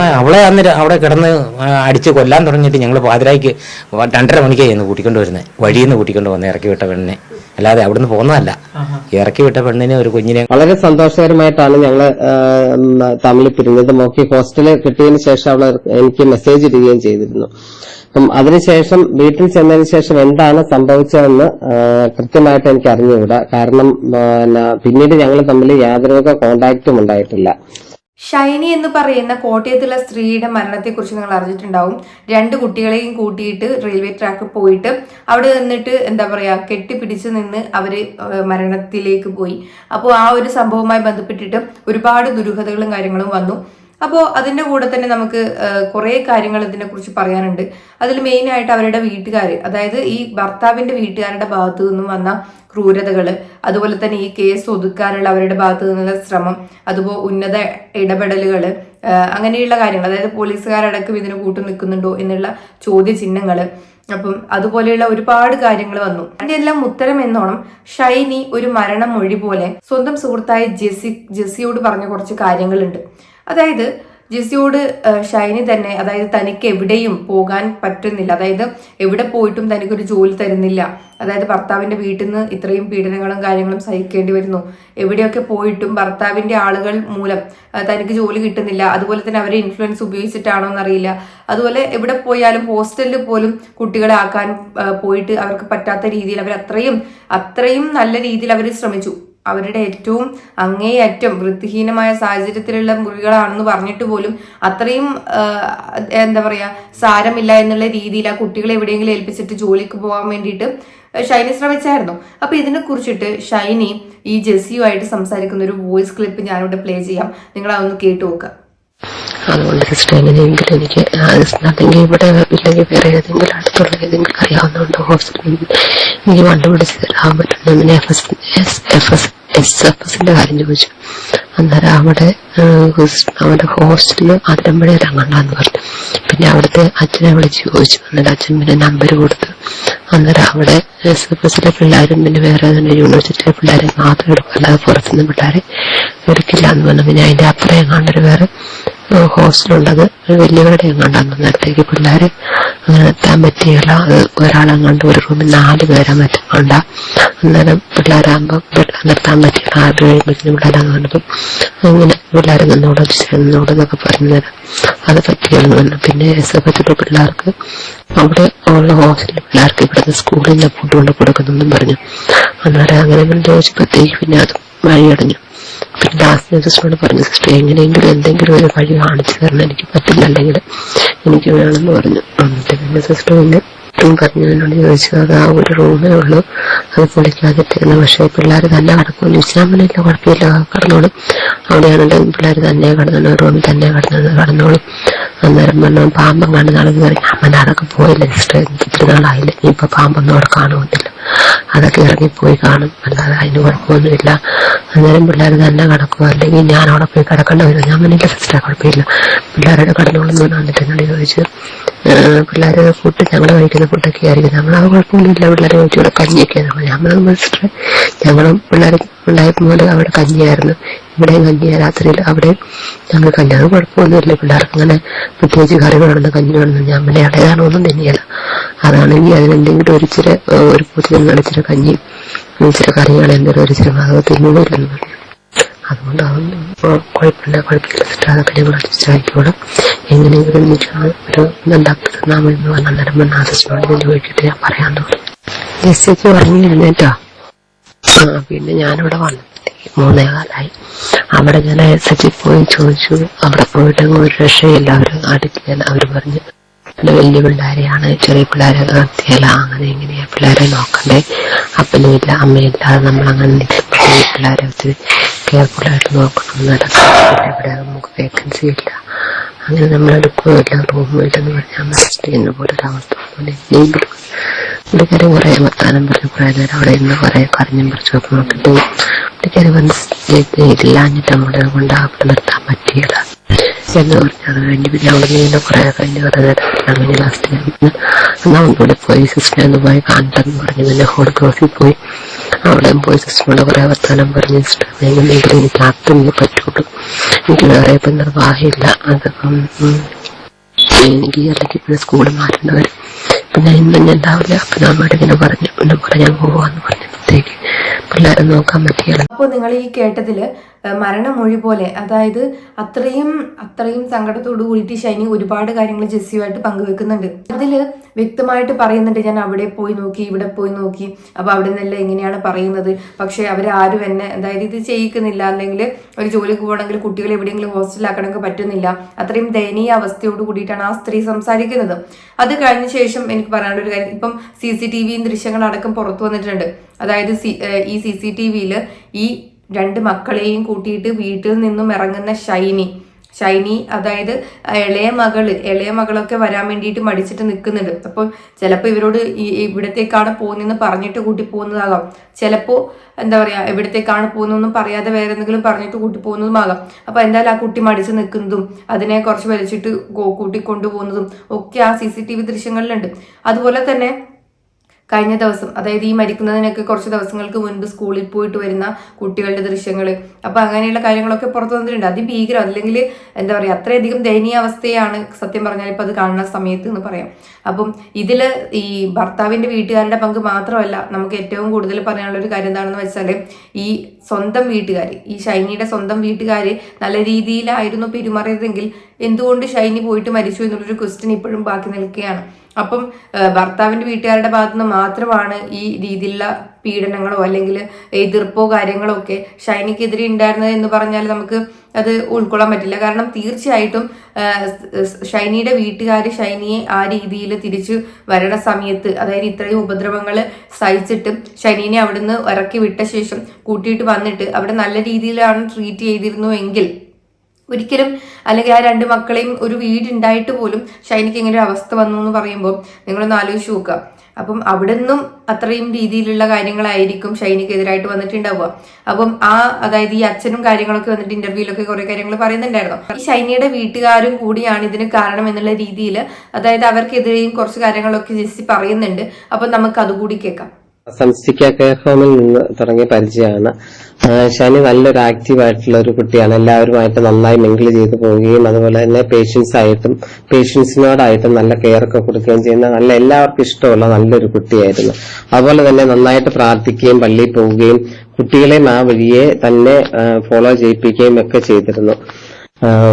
ആ അവളെ അന്ന് അവിടെ കിടന്ന് അടിച്ച് കൊല്ലാൻ തുടങ്ങിയിട്ട് ഞങ്ങൾ പാതിരായ്ക്ക് രണ്ടര മണിക്കായിരുന്നു കൂട്ടിക്കൊണ്ട് വരുന്നത് വഴിയിൽ നിന്ന് കൂട്ടിക്കൊണ്ട് വന്ന് ഇറക്കി വിട്ട പെണ്ണിനെ. അല്ലാതെ അവിടുന്ന് പോകുന്നതല്ല. ഇറക്കി വിട്ട പെണ്ണിനെ ഒരു കുഞ്ഞിനെ വളരെ സന്തോഷകരമായിട്ടാണ് ഞങ്ങൾ തമ്മിൽ പിരിഞ്ഞത്. മോക്കി ഹോസ്റ്റലിൽ കിട്ടിയതിന് ശേഷം അവൾ എനിക്ക് മെസ്സേജ് ഇടുകയും ചെയ്തിരുന്നു. അപ്പം അതിനുശേഷം വീട്ടിൽ ചെന്നതിന് ശേഷം എന്താണ് സംഭവിച്ചതെന്ന് കൃത്യമായിട്ട് എനിക്ക് അറിഞ്ഞുകൂടാ കാരണം പിന്നെ പിന്നീട് ഞങ്ങൾ തമ്മിൽ യാതൊരുവിധ കോണ്ടാക്റ്റും ഉണ്ടായിട്ടില്ല. ഷൈനി എന്ന് പറയുന്ന കോട്ടയത്തുള്ള സ്ത്രീയുടെ മരണത്തെക്കുറിച്ച് നിങ്ങൾ അറിഞ്ഞിട്ടുണ്ടാവും. രണ്ട് കുട്ടികളെയും കൂട്ടിയിട്ട് റെയിൽവേ ട്രാക്ക് പോയിട്ട് അവിടെ നിന്നിട്ട് എന്താ പറയാ കെട്ടിപ്പിടിച്ച് നിന്ന് അവർ മരണത്തിലേക്ക് പോയി. അപ്പോൾ ആ ഒരു സംഭവവുമായി ബന്ധപ്പെട്ടിട്ട് ഒരുപാട് ദുരൂഹതകളും കാര്യങ്ങളും വന്നു. അപ്പോൾ അതിന്റെ കൂടെ തന്നെ നമുക്ക് കുറേ കാര്യങ്ങൾ ഇതിനെക്കുറിച്ച് പറയാനുണ്ട്. അതിൽ മെയിനായിട്ട് അവരുടെ വീട്ടുകാർ അതായത് ഈ ഭർത്താവിന്റെ വീട്ടുകാരുടെ ഭാഗത്തു നിന്നും വന്ന ക്രൂരതകൾ അതുപോലെ തന്നെ ഈ കേസ് ഒതുക്കാനുള്ള അവരുടെ ഭാഗത്തു നിന്നുള്ള ശ്രമം അതുപോലെ ഉന്നത ഇടപെടലുകൾ അങ്ങനെയുള്ള കാര്യങ്ങൾ അതായത് പോലീസുകാരടക്കം ഇതിന് കൂട്ടു നിൽക്കുന്നുണ്ടോ എന്നുള്ള ചോദ്യചിഹ്നങ്ങൾ അപ്പം അതുപോലെയുള്ള ഒരുപാട് കാര്യങ്ങൾ വന്നു. അതിന്റെ എല്ലാം ഉത്തരം എന്നോണം ഷൈനി ഒരു മരണം മരണമൊഴി പോലെ സ്വന്തം സുഹൃത്തായ ജെസി ജെസിയോട് പറഞ്ഞ കുറച്ച് കാര്യങ്ങളുണ്ട്. അതായത് ജെസ്സിയോട് ഷൈനി തന്നെ അതായത് തനിക്ക് എവിടെയും പോകാൻ പറ്റുന്നില്ല. അതായത് എവിടെ പോയിട്ടും തനിക്കൊരു ജോലി തരുന്നില്ല. അതായത് ഭർത്താവിന്റെ വീട്ടിൽ നിന്ന് ഇത്രയും പീഡനങ്ങളും കാര്യങ്ങളും സഹിക്കേണ്ടി വരുന്നു. എവിടെയൊക്കെ പോയിട്ടും ഭർത്താവിന്റെ ആളുകൾ മൂലം തനിക്ക് ജോലി കിട്ടുന്നില്ല. അതുപോലെ തന്നെ അവരെ ഇൻഫ്ലുവൻസ് ഉപയോഗിച്ചിട്ടാണോ എന്നറിയില്ല. അതുപോലെ എവിടെ പോയാലും ഹോസ്റ്റലിൽ പോലും കുട്ടികളെ ആക്കാൻ പോയിട്ട് അവർക്ക് പറ്റാത്ത രീതിയിൽ അവർ അത്രയും അത്രയും നല്ല രീതിയിൽ അവർ ശ്രമിച്ചു. അവരുടെ ഏറ്റവും അങ്ങേയറ്റം വൃത്തിഹീനമായ സാഹചര്യത്തിലുള്ള മുറികളാണെന്ന് പറഞ്ഞിട്ട് പോലും അത്രയും എന്താ പറയുക സാരമില്ല എന്നുള്ള രീതിയിൽ ആ കുട്ടികളെ എവിടെയെങ്കിലും ഏൽപ്പിച്ചിട്ട് ജോലിക്ക് പോകാൻ വേണ്ടിയിട്ട് ഷൈനി ശ്രമിച്ചായിരുന്നു. അപ്പൊ ഇതിനെ കുറിച്ചിട്ട് ഷൈനി ഈ ജെസ്സിയുമായിട്ട് സംസാരിക്കുന്ന ഒരു വോയിസ് ക്ലിപ്പ് ഞാനിവിടെ പ്ലേ ചെയ്യാം. നിങ്ങൾ അതൊന്ന് കേട്ടു നോക്കുക അതുകൊണ്ട് സിസ്റ്റർ എങ്ങനെയെങ്കിലും എനിക്ക് അല്ലെങ്കിൽ ഇവിടെ ഇല്ലെങ്കിൽ വേറെ ഏതെങ്കിലും അടുത്തുള്ള ഏതെങ്കിലും അറിയാവുന്നതുകൊണ്ട് ഹോസ്പിറ്റലിൽ എനിക്ക് കണ്ടുപിടിച്ച് തരാൻ പറ്റുന്നതിന് F S S F S S F എസിന്റെ കാര്യം ചോദിച്ചു. അന്നേരം അവിടെ അവന്റെ ഹോസ്റ്റലിൽ അതിരമ്പഴി ഹോസ്റ്റലിൽ അതിരമ്പഴ ഇറങ്ങണ്ടെന്ന് പറഞ്ഞു പിന്നെ അവിടുത്തെ അച്ഛനെ വിളിച്ച് ചോദിച്ചു. അന്നേരം അച്ഛൻ പിന്നെ നമ്പർ കൊടുത്തു. അന്നേരം അവിടെ എസ് എഫ് എസിലെ പിള്ളേരും പിന്നെ വേറെ തന്നെ യൂണിവേഴ്സിറ്റിയിലെ പിള്ളേരെ മാത്രം എടുക്കും പുറത്തുനിന്ന് പിള്ളേരെ എടുക്കില്ല എന്ന് പറഞ്ഞു. പിന്നെ അതിന്റെ അപ്പുറം എങ്ങാണ്ടൊരു വേറെ ഹോസ്റ്റലുണ്ടത് വലിയവരുടെ എങ്ങാണ്ടാന്ന് നേരത്തേക്ക് പിള്ളേര് അങ്ങനെ എത്താൻ പറ്റിയില്ല. അത് ഒരാളെങ്ങാണ്ട് ഒരു റൂമിൽ നാല് പേരെ മറ്റെങ്ങാണ്ട അന്നേരം പിള്ളേരാകുമ്പോ നിർത്താൻ പറ്റി ആറ് കഴിയുമ്പോഴത്തേനും പിള്ളേരാന്ന് പറഞ്ഞപ്പം അങ്ങനെ പിള്ളേർ നിന്നോട് ചേർന്നോട് എന്നൊക്കെ പറഞ്ഞുതരാം അത് പറ്റിയെന്ന് പറഞ്ഞു പിന്നെ എസ് എഫ് എത്തിലെ പിള്ളേർക്ക് അവിടെ ഉള്ള ഹോസ്റ്റലിലെ പിള്ളേർക്ക് ഇവിടുന്ന് സ്കൂളിൽ നിന്ന് ഫുഡ് കൊണ്ട് കൊടുക്കുന്നെന്നും പറഞ്ഞു. അന്നേരം അങ്ങനെ ചോദിച്ചപ്പോഴത്തേക്ക് പിന്നെ അത് വഴിയടഞ്ഞു. പിന്നെ ലാസ്റ്റ് സിസ്റ്ററോട് പറഞ്ഞു സിസ്റ്റർ എങ്ങനെയെങ്കിലും എന്തെങ്കിലും ഒരു വഴി കാണിച്ചു തരണം. എനിക്ക് പറ്റില്ല അല്ലെങ്കിൽ എനിക്ക് വേണമെന്ന് പറഞ്ഞു. എന്നിട്ട് പിന്നെ സിസ്റ്റർ പിന്നെ പറഞ്ഞതിനോട് ചോദിച്ചു അത് ആ ഒരു റൂമേ ഉള്ളൂ. അത് പൊളിക്കാതിട്ടിരുന്നു പക്ഷേ പിള്ളേർ തന്നെ കിടക്കുമെന്ന് ഇസ്ലാമിനില്ല കുഴപ്പമില്ല. കടന്നോളും. അവിടെയാണെങ്കിൽ പിള്ളേർ തന്നെ കിടന്നു റൂമിൽ തന്നെ കടന്നു കടന്നോളും. അന്നേരം പറഞ്ഞു പാമ്പം കണ്ട് നടന്നു പറഞ്ഞു അമ്മ അതൊക്കെ പോയില്ല. സിസ്റ്റർ ഇത്തിരി നാളായില്ല. ഇനിയിപ്പോ പാമ്പൊന്നും അവിടെ കാണുമെന്നില്ല അതൊക്കെ ഇറങ്ങിപ്പോയി കാണും. അല്ലാതെ അതിന് കുഴപ്പമൊന്നുമില്ല. അന്നേരം പിള്ളേർ തന്നെ കിടക്കുക അല്ലെങ്കിൽ ഞാൻ അവിടെ പോയി കിടക്കേണ്ടി വരും. ഞാൻ പറഞ്ഞില്ല സിസ്റ്റർ കുഴപ്പമില്ല. പിള്ളേരുടെ കടന്നോളെന്ന് പറഞ്ഞിട്ട് എന്നോട് ചോദിച്ചു. പിള്ളേർ ഫുഡ് ഞങ്ങൾ കഴിക്കുന്ന ഫുഡൊക്കെ ആയിരിക്കും. നമ്മളത് കുഴപ്പമൊന്നുമില്ല. പിള്ളേരെ ചോദിച്ചു കഞ്ഞിയൊക്കെ ഞാൻ പറഞ്ഞു സിസ്റ്റർ ഞങ്ങളും പിള്ളേർ ഉണ്ടായപ്പോൾ മുതൽ അവിടെ കഞ്ഞിയായിരുന്നു. ഇവിടെയും കഞ്ഞിയ. രാത്രിയിൽ അവിടെ ഞങ്ങൾ കഞ്ഞി. അത് കുഴപ്പമൊന്നുമില്ല. പിള്ളേർക്ക് അങ്ങനെ പ്രത്യേകിച്ച് കറി വേണമെന്ന് കഞ്ഞി വേണമെന്ന് ഞാൻ ഒന്നും തന്നെയല്ല അതാണെങ്കിൽ അതിനെന്തെങ്കിലും ഒരിച്ചിരി ഒരു പൂച്ചിരി കഞ്ഞി ഇച്ചിരി കറികൾ എന്തെങ്കിലും ഒരിച്ചിരി അത് തിന്നുകയില്ലെന്ന് പറഞ്ഞു അതുകൊണ്ട് അതൊന്നും ഇപ്പൊ കുഴപ്പമില്ല കുഴപ്പമില്ല. സിസ്റ്റർ അതൊക്കെ ഞങ്ങൾ അഡ്ജസ്റ്റ് ആയിക്കോളും എങ്ങനെയെങ്കിലും എനിക്ക് ഒരു ഇതുണ്ടാക്കി എന്ന് പറഞ്ഞ അന്നേരം ആസിസ്റ്റോട് ഞാൻ ചോദിച്ചിട്ട് ഞാൻ പറയാൻ തോന്നി ജെസ്സിക്ക് പറഞ്ഞു എഴുന്നേറ്റാ ആ പിന്നെ ഞാനിവിടെ വന്നപ്പോഴത്തേക്ക് മൂന്നേ കാലായി. അവിടെ ഞാൻ എസ് പോയി ചോദിച്ചു. അവിടെ പോയിട്ട് ഒരു രക്ഷയില്ല അവർ അടുക്കില്ല അവർ പറഞ്ഞു വലിയ പിള്ളേരെയാണ്. ചെറിയ പിള്ളേരെ നിർത്തിയല്ല അങ്ങനെ എങ്ങനെയാ പിള്ളേരെ നോക്കണ്ടേ. അപ്പനുമില്ല അമ്മയില്ല അമ്മയില്ലാതെ നമ്മൾ അങ്ങനെ നിൽക്കുമ്പോൾ ഈ പിള്ളേരെ ഒത്തിരി കെയർഫുൾ ആയിട്ട് നോക്കണം നടക്കാം ഇവിടെ നമുക്ക് വേക്കൻസി ഇല്ല. അങ്ങനെ നമ്മൾ എടുക്കുകയില്ല റൂമില്ലെന്ന് പറഞ്ഞാൽ മനസ്സിൽ ചെയ്യുന്ന പോലെ ഒരു അവസ്ഥ പുള്ളിക്കാരി കുറെ വർത്താനം പറഞ്ഞു കുറെ നേരം അവിടെ ഇരുന്ന് കുറെ കരഞ്ഞും പറിച്ചു നോക്കിട്ട് പുള്ളിക്കാരി വന്ന് ഇല്ലാഞ്ഞിട്ട് നമ്മളെ കൊണ്ട് അവിടെ നിർത്താൻ പറ്റിയില്ല. എന്ന് പറഞ്ഞു അത് കഴിഞ്ഞ് പിന്നെ അവിടെ നിന്ന് കുറെ കഴിഞ്ഞ് കുറെ നേരം അങ്ങനെ ലാസ്റ്റ് എന്നാ ഒന്നുകൂടെ പോയി സിസ്റ്റർ ഒന്ന് പോയി കാണിട്ടെന്ന് പറഞ്ഞു പിന്നെ ഹോൾ ക്രോസിൽ പോയി. അവിടെയും പോയി സിസ്റ്ററോട് കുറെ വർത്താനം പറഞ്ഞ് സിസ്റ്റർ എങ്ങനെയെങ്കിലും എനിക്ക് അത്രയേ പറ്റുള്ളൂ. എനിക്ക് വേറെ ഇപ്പം നിർവാഹമില്ല അതിപ്പം എനിക്ക് അല്ലെങ്കിൽ പിന്നെ സ്കൂളിൽ മാറ്റേണ്ടി വരും പിന്നെ ഇന്ന് ഞാൻ ഉണ്ടാവില്ല അപ്പം അമ്മയോട് ഇങ്ങനെ പറഞ്ഞു. പിന്നെ പറയാൻ പോവാന്ന് പറഞ്ഞപ്പോഴത്തേക്ക് പിള്ളേരെ നോക്കാൻ പറ്റിയാലും അപ്പോൾ നിങ്ങൾ ഈ കേട്ടതിൽ മരണമൊഴി പോലെ. അതായത് അത്രയും അത്രയും സങ്കടത്തോടു കൂടിയിട്ട് ഷൈനി ഒരുപാട് കാര്യങ്ങൾ ജെസ്സിയുമായിട്ട് പങ്കുവെക്കുന്നുണ്ട്. അതിൽ വ്യക്തമായിട്ട് പറയുന്നുണ്ട് ഞാൻ അവിടെ പോയി നോക്കി ഇവിടെ പോയി നോക്കി. അപ്പൊ അവിടെ നിന്നെല്ലാം എങ്ങനെയാണ് പറയുന്നത്. പക്ഷെ അവരാരും എന്നെ അതായത് ഇത് ചെയ്യിക്കുന്നില്ല. അല്ലെങ്കിൽ ഒരു ജോലിക്ക് പോകണമെങ്കിൽ കുട്ടികളെ എവിടെയെങ്കിലും ഹോസ്റ്റലാക്കണമെങ്കിൽ പറ്റുന്നില്ല. അത്രയും ദയനീയ അവസ്ഥയോട് കൂടിയിട്ടാണ് ആ സ്ത്രീ സംസാരിക്കുന്നത്. അത് കഴിഞ്ഞ ശേഷം എനിക്ക് പറയാനുള്ള ഒരു കാര്യം. ഇപ്പം സി സി ടി വിയും ദൃശ്യങ്ങളടക്കം പുറത്തു വന്നിട്ടുണ്ട്. അതായത് ഈ സി സി ടി വിയിൽ ഈ രണ്ട് മക്കളെയും കൂട്ടിയിട്ട് വീട്ടിൽ നിന്നും ഇറങ്ങുന്ന ഷൈനി. ഷൈനി അതായത് ഇളയ മകൾ. ഇളയ മകളൊക്കെ വരാൻ വേണ്ടിയിട്ട് മടിച്ചിട്ട് നിൽക്കുന്നുണ്ട്. അപ്പോൾ ചിലപ്പോൾ ഇവരോട് ഇവിടത്തേക്കാണ് പോകുന്നതെന്ന് പറഞ്ഞിട്ട് കൂട്ടി പോകുന്നതാകാം. ചിലപ്പോൾ എന്താ പറയാ എവിടത്തേക്കാണ് പോകുന്നതെന്നും പറയാതെ വേറെ എന്തെങ്കിലും പറഞ്ഞിട്ട് കൂട്ടി പോകുന്നതുമാകാം. അപ്പൊ എന്തായാലും ആ കുട്ടി മടിച്ച് നിൽക്കുന്നതും അതിനെ കുറച്ച് വലിച്ചിട്ട് കൂട്ടി കൊണ്ടുപോകുന്നതും ഒക്കെ ആ സി സി ടി വി ദൃശ്യങ്ങളിലുണ്ട്. അതുപോലെ തന്നെ കഴിഞ്ഞ ദിവസം അതായത് ഈ മരിക്കുന്നതിനൊക്കെ കുറച്ച് ദിവസങ്ങൾക്ക് മുൻപ് സ്കൂളിൽ പോയിട്ട് വരുന്ന കുട്ടികളുടെ ദൃശ്യങ്ങൾ അപ്പൊ അങ്ങനെയുള്ള കാര്യങ്ങളൊക്കെ പുറത്തു വന്നിട്ടുണ്ട്. അതിഭീകരം അല്ലെങ്കിൽ എന്താ പറയുക അത്രയധികം ദയനീയ അവസ്ഥയാണ് സത്യം പറഞ്ഞാൽ ഇപ്പൊ അത് കാണുന്ന സമയത്ത് എന്ന് പറയാം. അപ്പം ഇതിൽ ഈ ഭർത്താവിന്റെ വീട്ടുകാരുടെ പങ്ക് മാത്രമല്ല നമുക്ക് ഏറ്റവും കൂടുതൽ പറയാനുള്ള ഒരു കാര്യം എന്താണെന്ന് വെച്ചാൽ ഈ സ്വന്തം വീട്ടുകാർ. ഈ ഷൈനിയുടെ സ്വന്തം വീട്ടുകാർ നല്ല രീതിയിലായിരുന്നു പെരുമാറിയതെങ്കിൽ എന്തുകൊണ്ട് ഷൈനി പോയിട്ട് മരിച്ചു എന്നുള്ളൊരു ക്വസ്റ്റ്യൻ ഇപ്പോഴും ബാക്കി നിൽക്കുകയാണ്. അപ്പം ഭർത്താവിന്റെ വീട്ടുകാരുടെ ഭാഗത്ത് നിന്ന് മാത്രമാണ് ഈ രീതിയിലുള്ള പീഡനങ്ങളോ അല്ലെങ്കിൽ എതിർപ്പോ കാര്യങ്ങളോ ഒക്കെ ഷൈനിക്കെതിരെ ഉണ്ടായിരുന്നത് എന്ന് പറഞ്ഞാൽ നമുക്ക് അത് ഉൾക്കൊള്ളാൻ പറ്റില്ല. കാരണം തീർച്ചയായിട്ടും ഷൈനിയുടെ വീട്ടുകാർ ഷൈനിയെ ആ രീതിയിൽ തിരിച്ചു വരണ സമയത്ത് അതായത് ഇത്രയും ഉപദ്രവങ്ങൾ സഹിച്ചിട്ട് ഷൈനിനെ അവിടുന്ന് ഇറക്കി വിട്ട ശേഷം കൂട്ടിയിട്ട് വന്നിട്ട് അവിടെ നല്ല രീതിയിലാണ് ട്രീറ്റ് ചെയ്തിരുന്നു എങ്കിൽ ഒരിക്കലും അല്ലെങ്കിൽ ആ രണ്ട് മക്കളെയും ഒരു വീടുണ്ടായിട്ട് പോലും ഷൈനിക്ക് ഇങ്ങനെ ഒരു അവസ്ഥ വന്നു എന്ന് പറയുമ്പോൾ നിങ്ങളൊന്ന് ആലോചിച്ച് നോക്കുക. അപ്പം അവിടെ നിന്നും അത്രയും രീതിയിലുള്ള കാര്യങ്ങളായിരിക്കും ഷൈനിക്കെതിരായിട്ട് വന്നിട്ടുണ്ടാവുക. അപ്പം ആ അതായത് ഈ അച്ഛനും കാര്യങ്ങളൊക്കെ വന്നിട്ട് ഇന്റർവ്യൂലൊക്കെ കുറെ കാര്യങ്ങൾ പറയുന്നുണ്ടായിരുന്നു. ഈ ഷൈനിയുടെ വീട്ടുകാരും കൂടിയാണ് ഇതിന് കാരണം എന്നുള്ള രീതിയിൽ അതായത് അവർക്കെതിരെയും കുറച്ച് കാര്യങ്ങളൊക്കെ ജസ്റ്റ് പറയുന്നുണ്ട്. അപ്പം നമുക്ക് അതുകൂടി കേൾക്കാം. സംസ്ഥിക്ക കെയർ ഹോമിൽ നിന്ന് തുടങ്ങിയ പരിചയമാണ്. ഷാനി നല്ലൊരു ആക്റ്റീവ് ആയിട്ടുള്ള ഒരു കുട്ടിയാണ്. എല്ലാവരുമായിട്ട് നന്നായി മിങ്കിൾ ചെയ്തു പോവുകയും അതുപോലെ തന്നെ പേഷ്യൻസ് ആയിട്ടും പേഷ്യൻസിനോടായിട്ടും നല്ല കെയർ ഒക്കെ കൊടുക്കുകയും ചെയ്യുന്ന നല്ല എല്ലാവർക്കും ഇഷ്ടമുള്ള നല്ലൊരു കുട്ടിയായിരുന്നു. അതുപോലെ തന്നെ നന്നായിട്ട് പ്രാർത്ഥിക്കുകയും പള്ളിയിൽ പോവുകയും കുട്ടികളെയും ആ വഴിയെ തന്നെ ഫോളോ ചെയ്യിപ്പിക്കുകയും ഒക്കെ ചെയ്തിരുന്നു.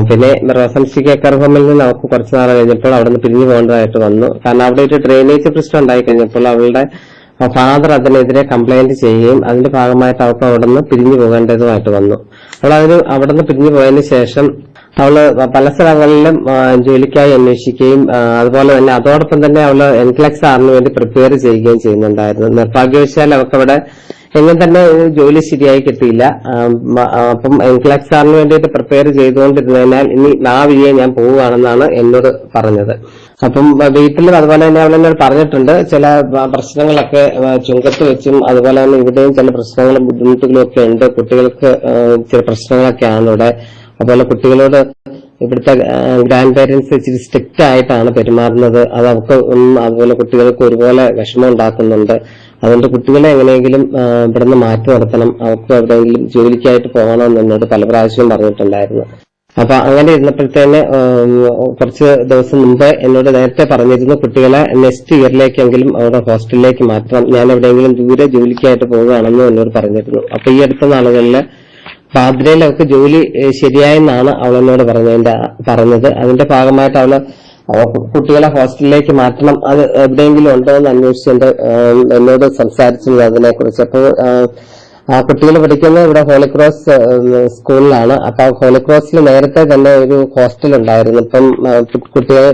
പിന്നെ സംസ്ഥിക്ക കേക്കർ ഹോമിൽ നിന്ന് അവർക്ക് കുറച്ച് നാൾ കഴിഞ്ഞപ്പോൾ അവിടെ നിന്ന് പിരിഞ്ഞു പോകേണ്ടതായിട്ട് വന്നു. കാരണം അവിടെ ഒരു ഡ്രെയിനേജ് പ്രശ്നം ഉണ്ടായി കഴിഞ്ഞപ്പോൾ അവളുടെ ഫാദർ അതിനെതിരെ കംപ്ലൈന്റ് ചെയ്യുകയും അതിന്റെ ഭാഗമായിട്ട് അവർക്ക് അവിടെ നിന്ന് പിരിഞ്ഞു പോകേണ്ടതുമായിട്ട് വന്നു. അവൾ അതിന് അവിടെ നിന്ന് പിരിഞ്ഞു പോയതിന് ശേഷം അവൾ പല സ്ഥലങ്ങളിലും ജോലിക്കായി അന്വേഷിക്കുകയും അതുപോലെ തന്നെ അതോടൊപ്പം തന്നെ അവൾ എൻക്ലക്സ് ആറിന് വേണ്ടി പ്രിപ്പയർ ചെയ്യുകയും ചെയ്യുന്നുണ്ടായിരുന്നു. നിർഭാഗ്യവശാൽ അവർക്ക് എങ്ങും തന്നെ ജോലി ശരിയായി കിട്ടിയില്ല. അപ്പം എൻക്ലാക് സാറിന് വേണ്ടിയിട്ട് പ്രിപ്പയർ ചെയ്തുകൊണ്ടിരുന്നതിനാൽ ഇനി ആ വഴിയെ ഞാൻ പോവുകയാണെന്നാണ് എന്നോട് പറഞ്ഞത്. അപ്പം വീട്ടിൽ അതുപോലെ തന്നെ അവൾ എന്നോട് പറഞ്ഞിട്ടുണ്ട് ചില പ്രശ്നങ്ങളൊക്കെ ചുങ്കത്ത് വെച്ചും അതുപോലെ തന്നെ ഇവിടെയും ചില പ്രശ്നങ്ങളും ബുദ്ധിമുട്ടുകളും ഒക്കെ ഉണ്ട്. കുട്ടികൾക്ക് ചില പ്രശ്നങ്ങളൊക്കെയാണ് ഇവിടെ. അതുപോലെ കുട്ടികളോട് ഇവിടുത്തെ ഗ്രാൻഡ് പേരൻസ് ഇച്ചിരി സ്ട്രിക്റ്റ് ആയിട്ടാണ് പെരുമാറുന്നത്. അത് അവർക്ക് അതുപോലെ കുട്ടികൾക്ക് ഒരുപോലെ വിഷമം ഉണ്ടാക്കുന്നുണ്ട്. അതുകൊണ്ട് കുട്ടികളെ എങ്ങനെയെങ്കിലും ഇവിടുന്ന് മാറ്റി നടത്തണം അവർക്ക് എവിടെയെങ്കിലും ജോലിക്കായിട്ട് പോകണമെന്ന് എന്നോട് പല പ്രാവശ്യവും പറഞ്ഞിട്ടുണ്ടായിരുന്നു. അപ്പൊ അങ്ങനെ ഇരുന്നപ്പോഴത്തേന് കുറച്ച് ദിവസം മുമ്പ് എന്നോട് നേരത്തെ പറഞ്ഞിരുന്നു കുട്ടികളെ നെക്സ്റ്റ് ഇയറിലേക്കെങ്കിലും അവിടെ ഹോസ്റ്റലിലേക്ക് മാറ്റണം. ഞാൻ എവിടെയെങ്കിലും ദൂരെ ജോലിക്കായിട്ട് പോവുകയാണെന്നും എന്നോട് പറഞ്ഞിരുന്നു. അപ്പൊ ഈ അടുത്ത നാളുകളിൽ പാദ്രയിലൊക്കെ ജോലി ഏഹ്, ശരിയായെന്നാണ് അവൾ എന്നോട് പറഞ്ഞതിന്റെ പറഞ്ഞത്. അതിന്റെ ഭാഗമായിട്ട് അവൾ അവ കുട്ടികളെ ഹോസ്റ്റലിലേക്ക് മാറ്റണം. അത് എവിടെയെങ്കിലും ഉണ്ടോ എന്ന് അന്വേഷിച്ച് എന്റെ എന്നോട് സംസാരിച്ചിരുന്നു അതിനെ കുറിച്ച് അപ്പോൾ കുട്ടികൾ പഠിക്കുന്നത് ഇവിടെ ഹോളിക്രോസ് സ്കൂളിലാണ്. അപ്പൊ ഹോളിക്രോസിൽ നേരത്തെ തന്നെ ഒരു ഹോസ്റ്റൽ ഉണ്ടായിരുന്നു. ഇപ്പം കുട്ടികൾ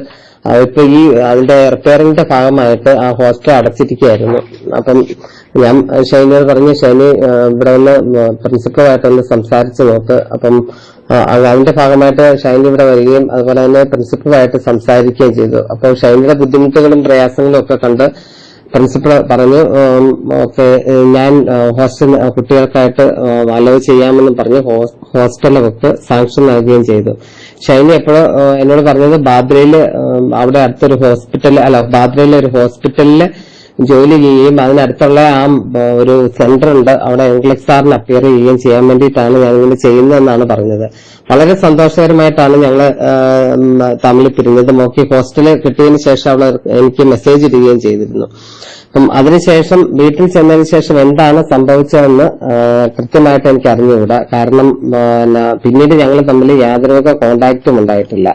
ആ, ഇപ്പൊ ഈ അതിന്റെ റിപ്പയറിംഗിന്റെ ഭാഗമായിട്ട് ആ ഹോസ്റ്റൽ അടച്ചിരിക്കുകയായിരുന്നു. അപ്പം ഞാൻ ഷൈനിയോട് പറഞ്ഞു ഷൈനി ഇവിടെ ഒന്ന് പ്രിൻസിപ്പളുമായിട്ടൊന്ന് സംസാരിച്ചു നോക്ക്. അപ്പം അതിന്റെ ഭാഗമായിട്ട് ഷൈനി ഇവിടെ വരികയും അതുപോലെ തന്നെ പ്രിൻസിപ്പളുമായിട്ട് സംസാരിക്കുകയും ചെയ്തു. അപ്പോൾ ഷൈനിയുടെ ബുദ്ധിമുട്ടുകളും പ്രയാസങ്ങളും ഒക്കെ കണ്ട് പ്രിൻസിപ്പൾ പറഞ്ഞു ഓക്കെ ഞാൻ ഹോസ്റ്റൽ കുട്ടികൾക്കായിട്ട് അലോ ചെയ്യാമെന്ന് പറഞ്ഞ് ഹോസ്റ്റലിലൊക്കെ സാങ്ഷൻ നൽകുകയും ചെയ്തു. ഷൈനി എപ്പോഴും എന്നോട് പറഞ്ഞത് ബാദ്രയിൽ അവിടെ അടുത്തൊരു ഹോസ്പിറ്റൽ അല്ല ബാദ്രയിലെ ഒരു ഹോസ്പിറ്റലിൽ ജോലി ചെയ്യുകയും അതിനടുത്തുള്ള ആ ഒരു സെന്റർ ഉണ്ട് അവിടെ ഇംഗ്ലീഷ് സാറിന് അപ്പിയർ ചെയ്യുകയും ചെയ്യാൻ വേണ്ടിയിട്ടാണ് ഞാനിങ്ങനെ ചെയ്യുന്നതെന്നാണ് പറഞ്ഞത്. വളരെ സന്തോഷകരമായിട്ടാണ് ഞങ്ങൾ തമ്മിൽ പിരിഞ്ഞത്. മോക്കി ഹോസ്റ്റലിൽ കിട്ടിയതിന് ശേഷം അവൾ എനിക്ക് മെസ്സേജ് ഇടുകയും ചെയ്തിരുന്നു. അപ്പം അതിനുശേഷം വീട്ടിൽ ചെന്നതിന് ശേഷം എന്താണ് സംഭവിച്ചതെന്ന് കൃത്യമായിട്ട് എനിക്ക് അറിഞ്ഞുകൂടാ കാരണം പിന്നെ പിന്നീട് ഞങ്ങൾ തമ്മിൽ യാതൊരു കോണ്ടാക്റ്റും ഉണ്ടായിട്ടില്ല.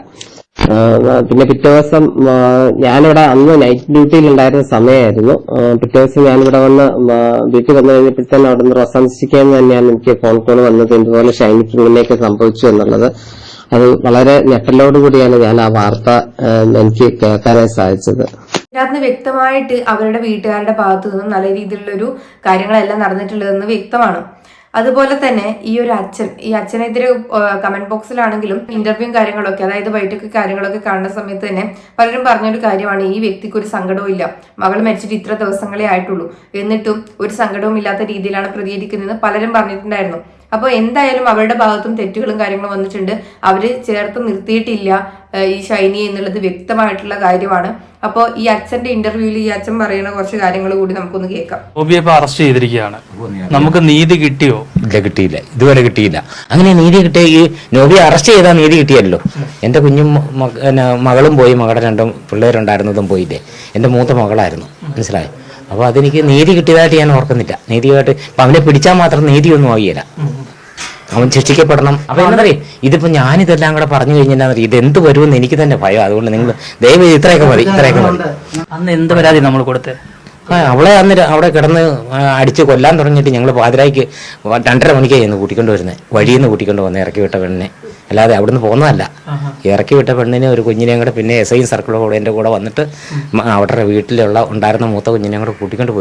പിന്നെ പിറ്റേ ദിവസം ഞാനിവിടെ അന്ന് നൈറ്റ് ഡ്യൂട്ടിയിൽ ഉണ്ടായിരുന്ന സമയമായിരുന്നു പിറ്റേ ദിവസം ഞാനിവിടെ വന്ന് വീട്ടിൽ വന്നു കഴിഞ്ഞപ്പോഴത്തേനും അവിടെ നിന്ന് റൊസാൻസിക്കാൻ തന്നെയാണ് എനിക്ക് ഫോൺ കോൾ വന്നത്. ഇതുപോലെ ഷൈനി ഇങ്ങനെയൊക്കെ സംഭവിച്ചു എന്നുള്ളത്. അത് വളരെ ഞെട്ടലോടുകൂടിയാണ് ഞാൻ ആ വാർത്ത എനിക്ക് കേൾക്കാനായി സാധിച്ചത്. ഇതിനകത്ത് വ്യക്തമായിട്ട് അവരുടെ വീട്ടുകാരുടെ ഭാഗത്തു നിന്നും നല്ല രീതിയിലുള്ളൊരു കാര്യങ്ങളെല്ലാം നടന്നിട്ടുള്ളതെന്ന് വ്യക്തമാണ്. അതുപോലെ തന്നെ ഈ ഒരു അച്ഛൻ ഈ അച്ഛനെതിരെ കമന്റ് ബോക്സിലാണെങ്കിലും ഇന്റർവ്യൂ കാര്യങ്ങളൊക്കെ അതായത് വൈറ്റൊക്കെ കാര്യങ്ങളൊക്കെ കാണുന്ന സമയത്ത് തന്നെ പലരും പറഞ്ഞൊരു കാര്യമാണ് ഈ വ്യക്തിക്ക് ഒരു സങ്കടവും ഇല്ല. മകൾ മരിച്ചിട്ട് ഇത്ര ദിവസങ്ങളെ ആയിട്ടുള്ളൂ. എന്നിട്ടും ഒരു സങ്കടവും ഇല്ലാത്ത രീതിയിലാണ് പ്രതികരിക്കുന്നതെന്ന് പലരും പറഞ്ഞിട്ടുണ്ടായിരുന്നു. അപ്പോൾ എന്തായാലും അവരുടെ ഭാഗത്തും തെറ്റുകളും കാര്യങ്ങളും വന്നിട്ടുണ്ട്. അവർ ചേർത്ത് നിർത്തിയിട്ടില്ല ഈ ഷൈനി എന്നുള്ളത് വ്യക്തമായിട്ടുള്ള കാര്യമാണ്. അപ്പോൾ ഈ അച്ഛന്റെ ഇന്റർവ്യൂവിൽ ഈ അച്ഛൻ പറയുന്ന കുറച്ച് കാര്യങ്ങൾ കൂടി നമുക്കൊന്ന് കേൾക്കാം. അറസ്റ്റ് ചെയ്തിരിക്കുകയാണ്. നമുക്ക് നീതി കിട്ടിയോ? ഇല്ല കിട്ടിയില്ല. ഇതുവരെ കിട്ടിയില്ല. അങ്ങനെ നീതി കിട്ടിയ ഈ നോബിയെ അറസ്റ്റ് ചെയ്താൽ നീതി കിട്ടിയല്ലോ. എന്റെ കുഞ്ഞും മകളും പോയി മകളുടെ രണ്ടും പിള്ളേരുണ്ടായിരുന്നതും പോയില്ലേ? എന്റെ മൂത്ത മകളായിരുന്നു. മനസ്സിലായി? അപ്പൊ അതെനിക്ക് നീതി കിട്ടിയതായിട്ട് ഞാൻ ഓർക്കുന്നില്ല. നീതിയായിട്ട് അവനെ പിടിച്ചാൽ മാത്രം നീതിയൊന്നും ആകിയില്ല അവൻ ശിക്ഷിക്കപ്പെടണം അപ്പൊ എന്നറിയ ഇതിപ്പോ ഞാനിതെല്ലാം കൂടെ പറഞ്ഞു കഴിഞ്ഞാൽ ഇത് എന്ത് വരുമെന്ന് എനിക്ക് തന്നെ ഭയം. അതുകൊണ്ട് നിങ്ങൾ ദയവ് ഇത്രയൊക്കെ മതി ഇത്രയൊക്കെ മതി. അന്ന് എന്ത് പരാതി നമ്മൾ കൊടുത്തേ? അവളെ അന്ന് അവിടെ കിടന്ന് അടിച്ച് കൊല്ലാൻ തുടങ്ങിയിട്ട് ഞങ്ങൾ പാതിരായ്ക്ക് രണ്ടര മണിക്കായിരുന്നു കൂട്ടിക്കൊണ്ട് വരുന്നത് വഴിയിൽ നിന്ന് കൂട്ടിക്കൊണ്ട് വന്നത് ഇറക്കി വിട്ട പെണ്ണിനെ. അല്ലാതെ അവിടുന്ന് പോകുന്നതല്ല. ഇറക്കി വിട്ട പെണ്ണിനെ ഒരു കുഞ്ഞിനെയും കൂടെ പിന്നെ എസ് ഐ സർക്കിളും കൂടെ എന്റെ കൂടെ വന്നിട്ട് അവരുടെ വീട്ടിലുള്ള ഉണ്ടായിരുന്ന മൂത്ത കുഞ്ഞിനെയും കൂടെ കൂട്ടിക്കൊണ്ട്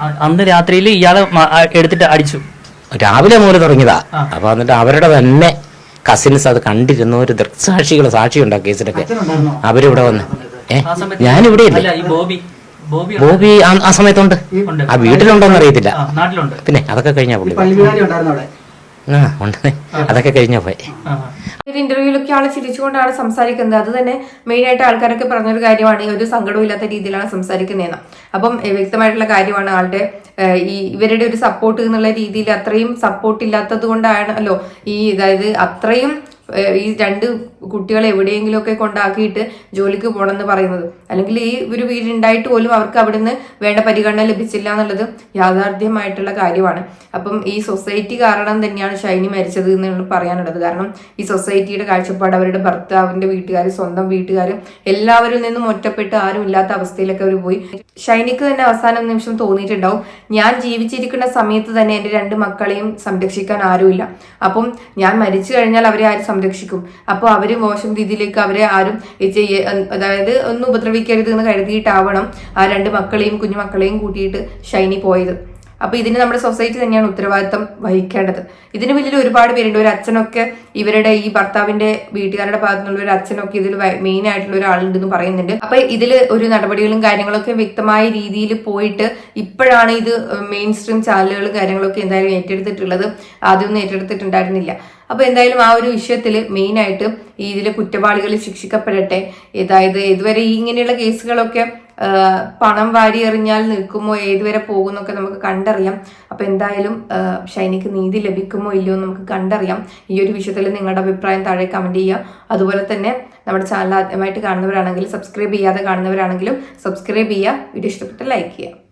അ- അന്ന് രാത്രിയിൽ ഇയാളെ എടുത്തിട്ട് അടിച്ചു. രാവിലെ മുതൽ തുടങ്ങിയതാ. അപ്പൊ എന്നിട്ട് അവരുടെ തന്നെ കസിൻസ് അത് കണ്ടിരുന്ന ഒരു ദൃക്സാക്ഷികൾ സാക്ഷിയുണ്ട് ആ കേസിലൊക്കെ. അവരിവിടെ വന്ന്. ഏ? ഞാനിവിടെ ഇല്ല. ബോബി. ആ- സമയത്തുണ്ട്. ആ വീട്ടിലുണ്ടോന്ന് അറിയത്തില്ല പിന്നെ അതൊക്കെ കഴിഞ്ഞാ പുള്ളി അതൊക്കെ കഴിഞ്ഞ പോയി. ഒരു ഇന്റർവ്യൂലൊക്കെ ആൾ ചിരിച്ചുകൊണ്ടാണ് സംസാരിക്കുന്നത്. അത് തന്നെ മെയിൻ ആയിട്ട് ആൾക്കാരൊക്കെ പറഞ്ഞൊരു കാര്യമാണ്. ഈ ഒരു സങ്കടവും ഇല്ലാത്ത രീതിയിലാണ് സംസാരിക്കുന്നതെന്ന്. അപ്പം വ്യക്തമായിട്ടുള്ള കാര്യമാണ് ആളുടെ ഈ ഇവരുടെ ഒരു സപ്പോർട്ട് എന്നുള്ള രീതിയിൽ അത്രയും സപ്പോർട്ട് ഇല്ലാത്തത് കൊണ്ടാണല്ലോ ഈ അതായത് അത്രയും ഈ രണ്ട് കുട്ടികളെ എവിടെയെങ്കിലുമൊക്കെ കൊണ്ടാക്കിയിട്ട് ജോലിക്ക് പോകണമെന്ന് പറയുന്നത്. അല്ലെങ്കിൽ ഈ ഒരു വീടുണ്ടായിട്ട് പോലും അവർക്ക് അവിടുന്ന് വേണ്ട പരിഗണന ലഭിച്ചില്ല എന്നുള്ളത് യാഥാർത്ഥ്യമായിട്ടുള്ള കാര്യമാണ്. അപ്പം ഈ സൊസൈറ്റി കാരണം തന്നെയാണ് ഷൈനി മരിച്ചത് എന്നാണ് പറയാനുള്ളത്. കാരണം ഈ സൊസൈറ്റിയുടെ കാഴ്ചപ്പാട് അവരുടെ ഭർത്താവിന്റെ വീട്ടുകാർ സ്വന്തം വീട്ടുകാർ എല്ലാവരിൽ നിന്നും ഒറ്റപ്പെട്ട് ആരും ഇല്ലാത്ത അവസ്ഥയിലൊക്കെ അവർ പോയി. ഷൈനിക്ക് തന്നെ അവസാന നിമിഷം തോന്നിയിട്ടുണ്ടാവും ഞാൻ ജീവിച്ചിരിക്കുന്ന സമയത്ത് തന്നെ എന്റെ രണ്ട് മക്കളെയും സംരക്ഷിക്കാൻ ആരുമില്ല. അപ്പം ഞാൻ മരിച്ചു കഴിഞ്ഞാൽ അവരെ ആര് സംരക്ഷിക്കും? അപ്പോൾ അവർ മോശം രീതിയിലേക്ക് അവരെ ആരും അതായത് ഒന്നും ഉപദ്രവിക്കരുത് എന്ന് കരുതിയിട്ടാവണം ആ രണ്ട് മക്കളെയും കുഞ്ഞുമക്കളെയും കൂട്ടിയിട്ട് ഷൈനി പോയത്. അപ്പൊ ഇതിന് നമ്മുടെ സൊസൈറ്റി തന്നെയാണ് ഉത്തരവാദിത്തം വഹിക്കേണ്ടത്. ഇതിന് പിന്നിൽ ഒരുപാട് പേരുണ്ട്. ഒരു അച്ഛനൊക്കെ ഇവരുടെ ഈ ഭർത്താവിന്റെ വീട്ടുകാരുടെ ഭാഗത്തു നിന്നുള്ള ഒരു അച്ഛനൊക്കെ ഇതിൽ മെയിൻ ആയിട്ടുള്ള ഒരാളുണ്ടെന്ന് പറയുന്നുണ്ട്. അപ്പൊ ഇതിൽ ഒരു നടപടികളും കാര്യങ്ങളൊക്കെ വ്യക്തമായ രീതിയിൽ പോയിട്ട് ഇപ്പോഴാണ് ഇത് മെയിൻ സ്ട്രീം ചാനലുകളും കാര്യങ്ങളൊക്കെ എന്തായാലും ഏറ്റെടുത്തിട്ടുള്ളത്. ആദ്യമൊന്നും ഏറ്റെടുത്തിട്ടുണ്ടായിരുന്നില്ല. അപ്പൊ എന്തായാലും ആ ഒരു വിഷയത്തിൽ മെയിൻ ആയിട്ട് ഇതിലെ കുറ്റവാളികൾ ശിക്ഷിക്കപ്പെടട്ടെ. അതായത് ഇതുവരെ ഇങ്ങനെയുള്ള കേസുകളൊക്കെ പണം വാരി എറിഞ്ഞാൽ നിൽക്കുമോ? ഏതുവരെ പോകുന്നൊക്കെ നമുക്ക് കണ്ടറിയാം. അപ്പൊ എന്തായാലും ഷൈനിക്ക് നീതി ലഭിക്കുമോ ഇല്ലയോ നമുക്ക് കണ്ടറിയാം. ഈ ഒരു വിഷയത്തിൽ നിങ്ങളുടെ അഭിപ്രായം താഴെ കമന്റ് ചെയ്യുക. അതുപോലെ തന്നെ നമ്മുടെ ചാനൽ ആദ്യമായിട്ട് കാണുന്നവരാണെങ്കിലും സബ്സ്ക്രൈബ് ചെയ്യാതെ കാണുന്നവരാണെങ്കിലും സബ്സ്ക്രൈബ് ചെയ്യുക. വീഡിയോ ഇഷ്ടപ്പെട്ട് ലൈക്ക് ചെയ്യുക.